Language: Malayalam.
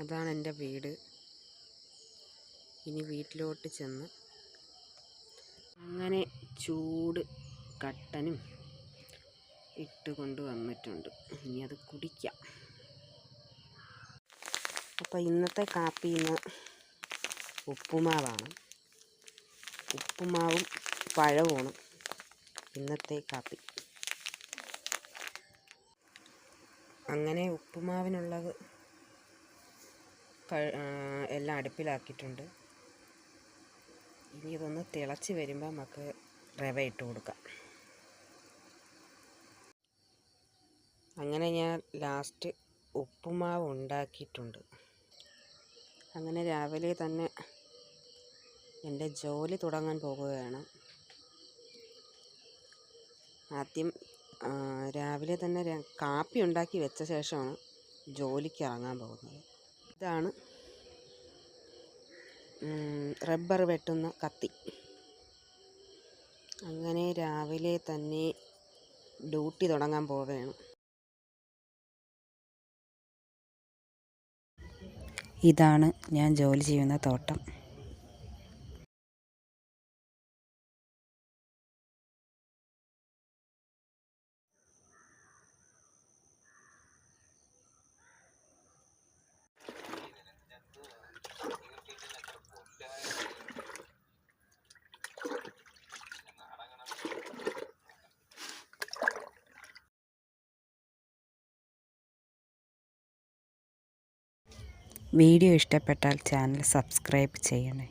അതാണ് എന്റെ വീട്. ഇനി വീട്ടിലോട്ട് ചെന്ന് അങ്ങനെ ചൂട് കട്ടനും ഇട്ട് കൊണ്ട് വന്നിട്ടുണ്ട്. ഇനി അത് കുടിക്കാം. അപ്പോൾ ഇന്നത്തെ കാപ്പി ഇന്ന് ഉപ്പുമാവാണ്. ഉപ്പുമാവും പഴവുമാണ് ഇന്നത്തെ കാപ്പി. അങ്ങനെ ഉപ്പുമാവിനുള്ളത് എല്ലാം അടുപ്പിലാക്കിയിട്ടുണ്ട്. ഇനി ഇതൊന്ന് തിളച്ച് വരുമ്പോൾ നമുക്ക് റവ ഇട്ട് കൊടുക്കാം. അങ്ങനെ ഞാൻ ലാസ്റ്റ് ഉപ്പുമാവ് ഉണ്ടാക്കിയിട്ടുണ്ട്. അങ്ങനെ രാവിലെ തന്നെ എന്റെ ജോലി തുടങ്ങാൻ പോകുകയാണ്. ആദ്യം രാവിലെ തന്നെ കാപ്പി ഉണ്ടാക്കി വെച്ച ശേഷമാണ് ജോലിക്ക് ഇറങ്ങാൻ പോകുന്നത്. ഇതാണ്. റബ്ബർ വെട്ടുന്ന കത്തി. അങ്ങനെ രാവിലെ തന്നെ ഡ്യൂട്ടി തുടങ്ങാൻ പോവുകയാണ്. ഇതാണ് ഞാൻ ജോലി ചെയ്യുന്ന തോട്ടം. വീഡിയോ ഇഷ്ടപ്പെട്ടാൽ ചാനൽ സബ്സ്ക്രൈബ് ചെയ്യണേ.